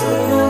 so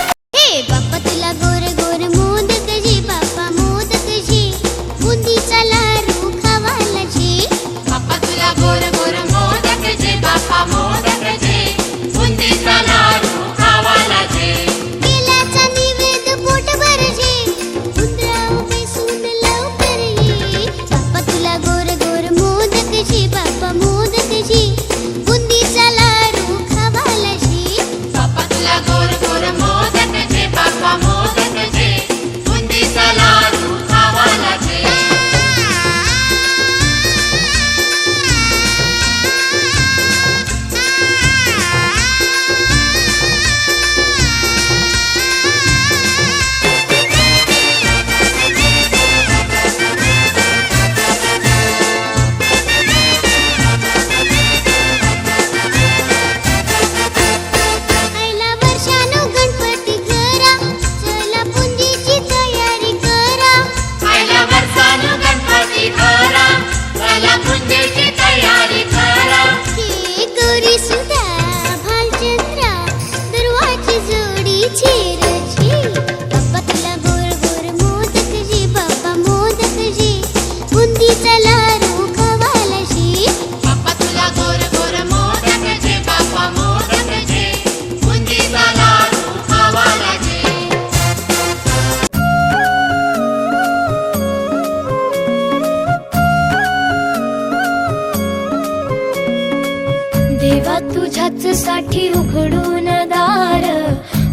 तुझ्याच साठी उघडून दार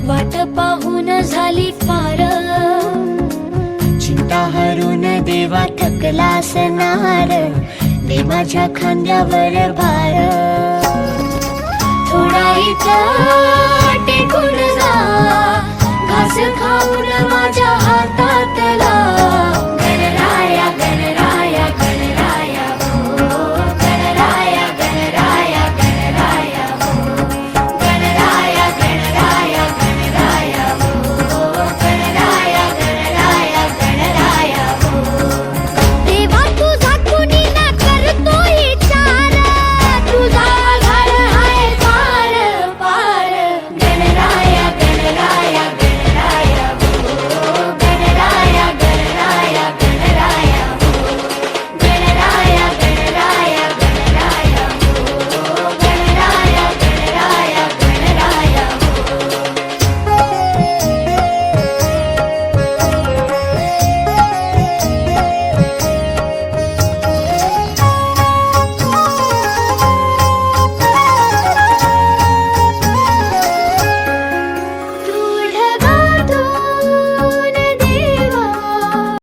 वाट पाहून झाली फार चिंता हरून देवा थकला असणार दे माझ्या खांद्यावर भार. थोडा इतर